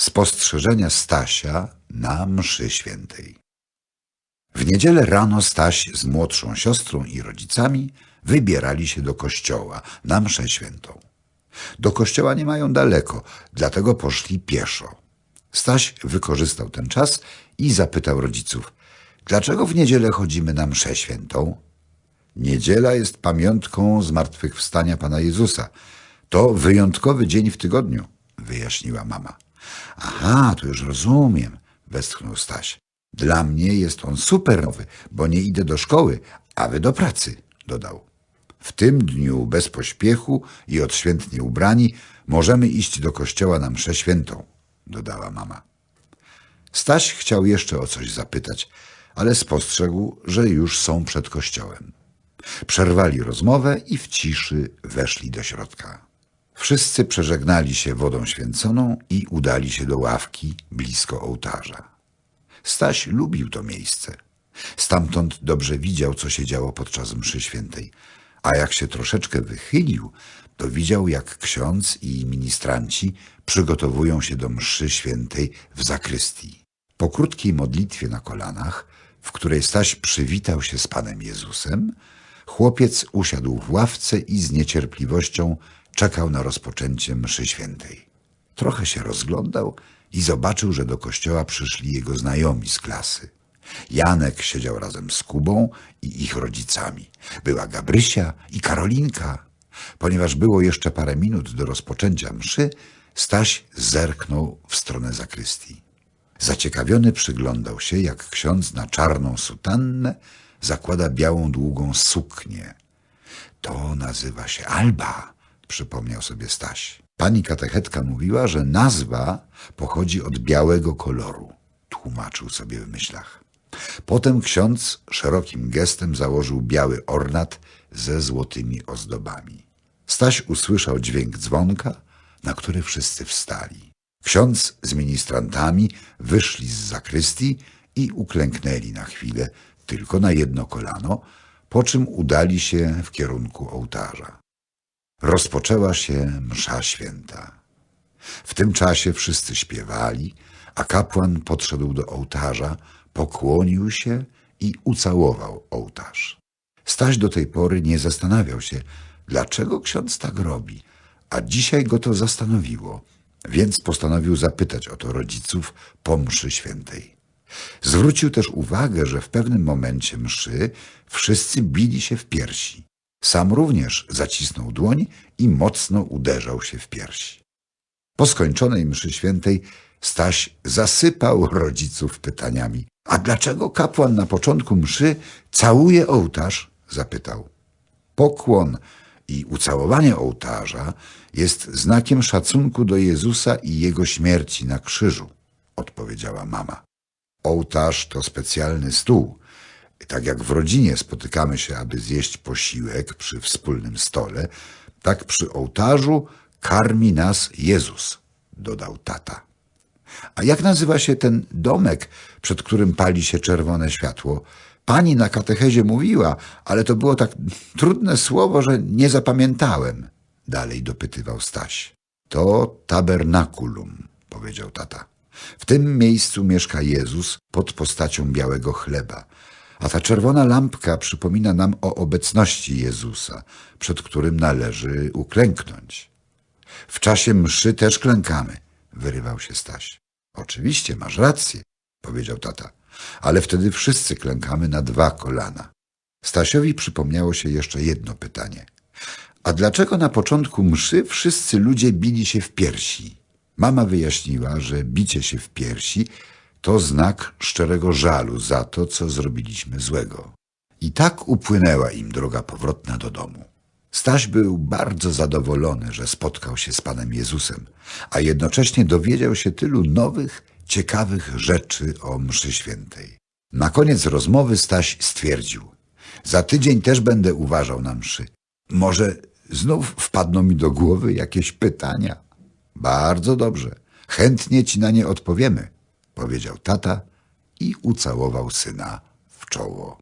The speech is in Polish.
Spostrzeżenia Stasia na mszy świętej. W niedzielę rano Staś z młodszą siostrą i rodzicami wybierali się do kościoła na mszę świętą. Do kościoła nie mają daleko, dlatego poszli pieszo. Staś wykorzystał ten czas i zapytał rodziców, dlaczego w niedzielę chodzimy na mszę świętą? Niedziela jest pamiątką zmartwychwstania Pana Jezusa. To wyjątkowy dzień w tygodniu, wyjaśniła mama. Aha, to już rozumiem, westchnął Staś. Dla mnie jest on super nowy, bo nie idę do szkoły, a wy do pracy, dodał. W tym dniu bez pośpiechu i odświętnie ubrani możemy iść do kościoła na mszę świętą, dodała mama. Staś chciał jeszcze o coś zapytać, ale spostrzegł, że już są przed kościołem. Przerwali rozmowę i w ciszy weszli do środka. Wszyscy przeżegnali się wodą święconą i udali się do ławki blisko ołtarza. Staś lubił to miejsce. Stamtąd dobrze widział, co się działo podczas mszy świętej, a jak się troszeczkę wychylił, to widział, jak ksiądz i ministranci przygotowują się do mszy świętej w zakrystii. Po krótkiej modlitwie na kolanach, w której Staś przywitał się z Panem Jezusem, chłopiec usiadł w ławce i z niecierpliwością czekał na rozpoczęcie mszy świętej. Trochę się rozglądał i zobaczył, że do kościoła przyszli jego znajomi z klasy. Janek siedział razem z Kubą i ich rodzicami. Była Gabrysia i Karolinka. Ponieważ było jeszcze parę minut do rozpoczęcia mszy, Staś zerknął w stronę zakrystii. Zaciekawiony przyglądał się, jak ksiądz na czarną sutannę zakłada białą długą suknię. To nazywa się Alba, przypomniał sobie Staś. Pani katechetka mówiła, że nazwa pochodzi od białego koloru, tłumaczył sobie w myślach. Potem ksiądz szerokim gestem założył biały ornat ze złotymi ozdobami. Staś usłyszał dźwięk dzwonka, na który wszyscy wstali. Ksiądz z ministrantami wyszli z zakrystii i uklęknęli na chwilę, tylko na jedno kolano, po czym udali się w kierunku ołtarza. Rozpoczęła się msza święta. W tym czasie wszyscy śpiewali, a kapłan podszedł do ołtarza, pokłonił się i ucałował ołtarz. Staś do tej pory nie zastanawiał się, dlaczego ksiądz tak robi, a dzisiaj go to zastanowiło, więc postanowił zapytać o to rodziców po mszy świętej. Zwrócił też uwagę, że w pewnym momencie mszy wszyscy bili się w piersi. Sam również zacisnął dłoń i mocno uderzał się w piersi. Po skończonej mszy świętej Staś zasypał rodziców pytaniami. A dlaczego kapłan na początku mszy całuje ołtarz? zapytał. Pokłon i ucałowanie ołtarza jest znakiem szacunku do Jezusa i Jego śmierci na krzyżu, odpowiedziała mama. Ołtarz to specjalny stół. Tak jak w rodzinie spotykamy się, aby zjeść posiłek przy wspólnym stole, tak przy ołtarzu karmi nas Jezus, dodał tata. A jak nazywa się ten domek, przed którym pali się czerwone światło? Pani na katechezie mówiła, ale to było tak trudne słowo, że nie zapamiętałem. Dalej dopytywał Staś. To tabernakulum, powiedział tata. W tym miejscu mieszka Jezus pod postacią białego chleba, a ta czerwona lampka przypomina nam o obecności Jezusa, przed którym należy uklęknąć. W czasie mszy też klękamy, wyrywał się Staś. Oczywiście, masz rację, powiedział tata, ale wtedy wszyscy klękamy na dwa kolana. Stasiowi przypomniało się jeszcze jedno pytanie. A dlaczego na początku mszy wszyscy ludzie bili się w piersi? Mama wyjaśniła, że bicie się w piersi to znak szczerego żalu za to, co zrobiliśmy złego. I tak upłynęła im droga powrotna do domu. Staś był bardzo zadowolony, że spotkał się z Panem Jezusem, a jednocześnie dowiedział się tylu nowych, ciekawych rzeczy o mszy świętej. Na koniec rozmowy Staś stwierdził: Za tydzień też będę uważał na mszy. Może znów wpadną mi do głowy jakieś pytania. Bardzo dobrze, chętnie ci na nie odpowiemy, powiedział tata i ucałował syna w czoło.